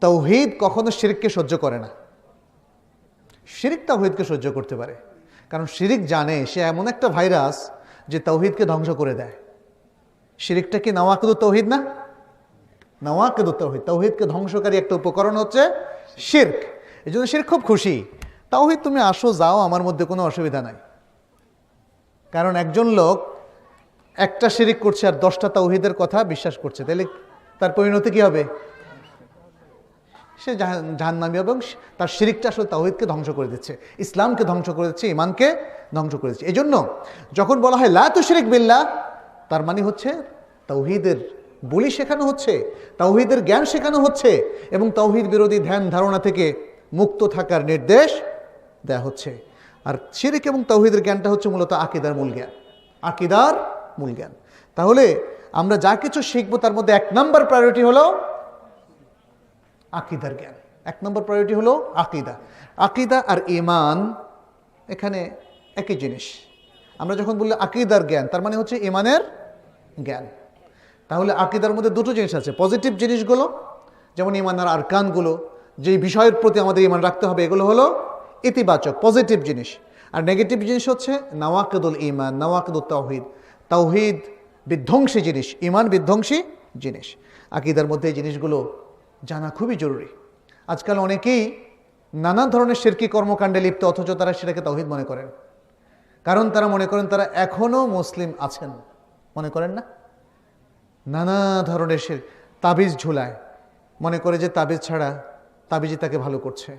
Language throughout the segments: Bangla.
তৌহিদ কখনো শিরিককে সহ্য করে না। শিরিক তৌহিদকে সহ্য করতে পারে। কারণ শিরিক জানে সে এমন একটা ভাইরাস যে তৌহিদকে ধ্বংস করে দেয়। শিরিকটা কি নওয়াকুদু তৌহিদ না? নওয়াকুদু তৌহিদ। তৌহিদকে ধ্বংসকারী একটা উপকরণ হচ্ছে শির্ক। এই জন্য শির্ক খুব খুশি। তাওহিদ তুমি আসো, যাও, আমার মধ্যে কোনো অসুবিধা নাই। কারণ একজন লোক একটা শিরিক করছে আর দশটা তৌহিদের কথা বিশ্বাস করছে। তাহলে তার পরিণতি কি হবে? সে জাহান্নামী এবং তার শিরিকটা আসলে তাওহিদকে ধ্বংস করে দিচ্ছে, ইসলামকে ধ্বংস করে দিচ্ছে ইমানকে ধ্বংস করে দিচ্ছে। এই জন্য যখন বলা হয়, লা তু শিরিক বিল্লাহ, তার মানে হচ্ছে তাওহিদের বলি শেখানো হচ্ছে, তাওহিদের জ্ঞান শেখানো হচ্ছে এবং তাওহিদ বিরোধী ধ্যান ধারণা থেকে মুক্ত থাকার নির্দেশ দেয়া হচ্ছে। আর শিরিক এবং তাওহিদের জ্ঞানটা হচ্ছে মূলত আকিদার মূল জ্ঞান, আকিদার মূল জ্ঞান। তাহলে আমরা যা কিছু শিখব তার মধ্যে এক নম্বর প্রায়োরিটি হলো আকিদার জ্ঞান। এক নম্বর প্রায়োরিটি হলো আকিদা। আকিদা আর ইমান এখানে একই জিনিস। আমরা যখন বললে আকিদার জ্ঞান, তার মানে হচ্ছে ইমানের জ্ঞান। তাহলে আকিদার মধ্যে দুটো জিনিস আছে। পজিটিভ জিনিসগুলো, যেমন ইমানের আরকানগুলো, যেই বিষয়ের প্রতি আমাদের ইমান রাখতে হবে, এগুলো হলো ইতিবাচক পজিটিভ জিনিস। আর নেগেটিভ জিনিস হচ্ছে নওয়াকেদুল ইমান নওয়াকেদুল তাওহিদ। তাওহিদ বিধ্বংসী জিনিস ইমান বিধ্বংসী জিনিস। আকিদার মধ্যে এই জিনিসগুলো জানা খুবই জরুরি। আজকাল অনেকেই নানা ধরনের শিরকি কর্মকাণ্ডে লিপ্ত, অথচ তারা সেটাকে তৌহিদ মনে করেন। কারণ তারা মনে করেন তারা এখনও মুসলিম আছেন। মনে করেন না? নানা ধরনের সে তাবিজ ঝুলায়। মনে করে যে তাবিজ ছাড়া তাবিজই তাকে ভালো করছে।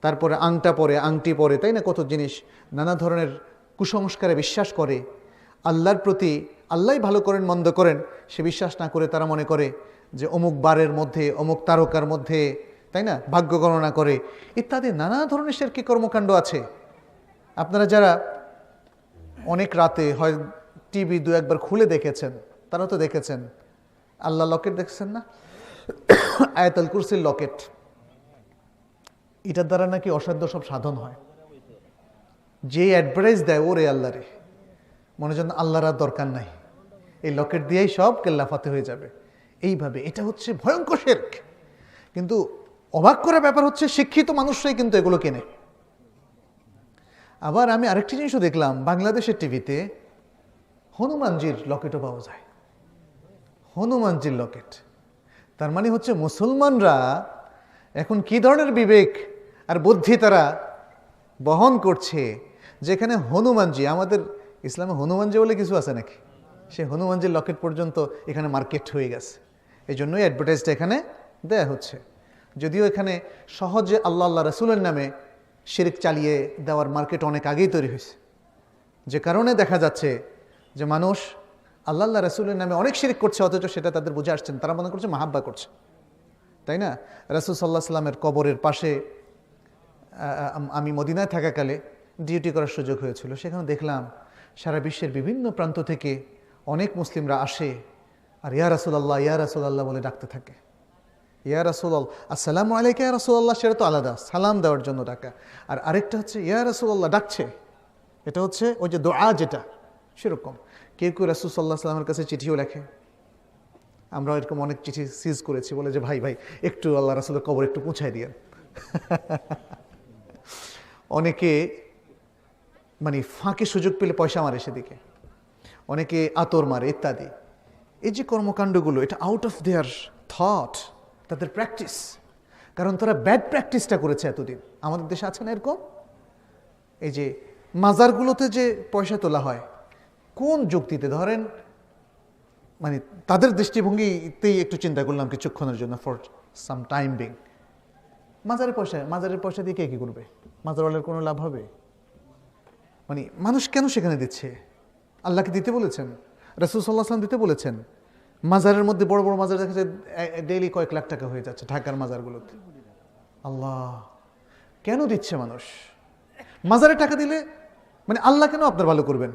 তারপরে আংটা পরে, আংটি পরে, তাই না কত জিনিস? নানা ধরনের কুসংস্কারে বিশ্বাস করে। আল্লাহর প্রতি আল্লাহ ভালো করেন, মন্দ করেন, সে বিশ্বাস না করে তারা মনে করে যে অমুক বারের মধ্যে, অমুক তারকার মধ্যে, তাই না? ভাগ্য গণনা করে। ইত্যাদি নানা ধরনের সেরকি কর্মকাণ্ড আছে। আপনারা যারা অনেক রাতে হয় টিভি দু একবার খুলে দেখেছেন তারা তো দেখেছেন। আল্লাহ লকেট দেখছেন না? আয়াতাল কুরসির লকেট। এটার দ্বারা নাকি অসাধ্য সব সাধন হয়। যে অ্যাডভার্টাইজ দেয়, ওরে আল্লাহ রে। মনে যেন আল্লাহর আর দরকার নাই। এই লকেট দিয়েই সব কেল্লাফাতে হয়ে যাবে। এইভাবে। এটা হচ্ছে ভয়ঙ্কর শেরক। কিন্তু অবাক করার ব্যাপার হচ্ছে শিক্ষিত মানুষরাই কিন্তু এগুলো কেনে। আবার আমি আরেকটি জিনিসও দেখলাম, বাংলাদেশের টিভিতে হনুমানজির লকেটও পাওয়া যায়। হনুমানজির লকেট। তার মানে হচ্ছে মুসলমানরা এখন কি ধরনের বিবেক আর বুদ্ধি তারা বহন করছে, যেখানে হনুমানজি, আমাদের ইসলামে হনুমানজি বলে কিছু আছে নাকি? সে হনুমানজির লকেট পর্যন্ত এখানে মার্কেট হয়ে গেছে। এই জন্যই অ্যাডভার্টাইজটা এখানে দেয়া হচ্ছে। যদিও এখানে সহজে আল্লাহ আল্লাহ রসুলের নামে শিরিক চালিয়ে দেওয়ার মার্কেট অনেক আগেই তৈরি হয়েছে। যে কারণে দেখা যাচ্ছে যে মানুষ আল্লাহ আল্লাহ রসুলের নামে অনেক শিরিক করছে, অথচ সেটা তাদের বুঝে আসছেন তারা মনে করছে মাহাব্বা করছে। তাই না? রসুল সাল্লাহ সাল্লামের কবরের পাশে আমি মদিনায় থাকাকালে ডিউটি করার সুযোগ হয়েছিল। সেখানে দেখলাম সারা বিশ্বের বিভিন্ন প্রান্ত থেকে অনেক মুসলিমরা আসে। আর ইয়া রাসুলাল্লাহ ইয়া রাসুলাল্লাহ বলে ডাকতে থাকে। ইয়া রাসুলাল, আসসালামু আলাইকা ইয়া রাসুলাল্লাহ, সেটা তো আলাদা, সালাম দেওয়ার জন্য ডাকা। আর আরেকটা হচ্ছে, ইয়া রাসুলাল্লাহ ডাকছে। এটা হচ্ছে ওই যে দোয়া যেটা, সেরকম। কেউ কেউ রাসুল সাল্লাহ সাল্লামের কাছে চিঠিও লেখে। আমরা এরকম অনেক চিঠি সিজ করেছি, বলে যে, ভাই ভাই, একটু আল্লাহ রাসুলের কবর একটু পৌঁছায় দিয়ে অনেকে মানে ফাঁকে সুযোগ পেলে পয়সা মারে সেদিকে। অনেকে আতর মারে, ইত্যাদি। এই যে কর্মকাণ্ডগুলো, এটা আউট অফ দেয়ার থট তাদের প্র্যাকটিস কারণ তারা ব্যাড প্র্যাকটিসটা করেছে এতদিন। আমাদের দেশে আছে না এরকম? এই যে মাজারগুলোতে যে পয়সা তোলা হয়, কোন যুক্তিতে? ধরেন মানে তাদের দৃষ্টিভঙ্গিতেই একটু চিন্তা করলাম কিছুক্ষণের জন্য ফর সাম টাইম বিং মাজারের পয়সা মাজারের পয়সা দিয়ে কে কী করবে? মাজারওয়ালের কোনো লাভ হবে? মানে মানুষ কেন সেখানে দিচ্ছে? আল্লাহকে দিতে বলেছেন? রসুল সাল্লাহ সাল্লাম দিতে বলেছেন। মাজারের মধ্যে বড় বড় মাজার দেখা যায় ডেইলি কয়েক লাখ টাকা হয়ে যাচ্ছে ঢাকার মাজারগুলোতে। আল্লাহ, কেন দিচ্ছে মানুষ? মাজারে টাকা দিলে মানে আল্লাহ কেন আপনার ভালো করবেন?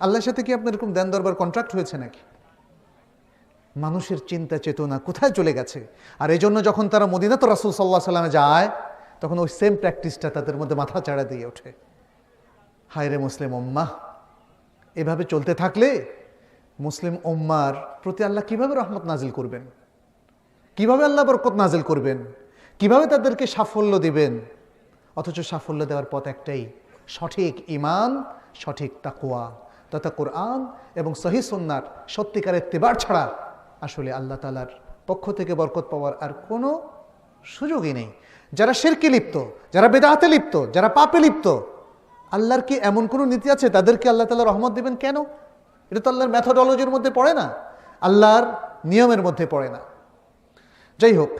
আল্লাহর সাথে কি আপনার এরকম দেন দরবার কন্ট্রাক্ট হয়েছে নাকি? মানুষের চিন্তা চেতনা কোথায় চলে গেছে? আর এই জন্য যখন তারা মদিনাত রাসুল সাল্লাহ সাল্লামে যায়, তখন ওই সেম প্র্যাকটিসটা তাদের মধ্যে মাথা চাড়া দিয়ে ওঠে। হায় রে মুসলিম ওম্মা এভাবে চলতে থাকলে মুসলিম ওম্মার প্রতি আল্লাহ কীভাবে রহমত নাজিল করবেন? কীভাবে আল্লাহ বরকত নাজিল করবেন? কীভাবে তাদেরকে সাফল্য দিবেন? অথচ সাফল্য দেওয়ার পথ একটাই, সঠিক ইমান সঠিক তাকুয়া তথা কোরআন এবং সহি সন্ন্যার সত্যিকারের তেবার ছাড়া আসলে আল্লাহ তালার পক্ষ থেকে বরকত পাওয়ার আর কোনো সুযোগই নেই। যারা শিরকে লিপ্ত, যারা বেদাহাতে লিপ্ত, যারা পাপে লিপ্ত, আল্লাহর কি এমন কোনো নীতি আছে? তাদেরকে আল্লাহ তালা রহমত দেবেন কেন? এটা তো আল্লাহর ম্যাথোডলজির মধ্যে পড়ে না। আল্লাহর নিয়মের মধ্যে পড়ে না। যাই হোক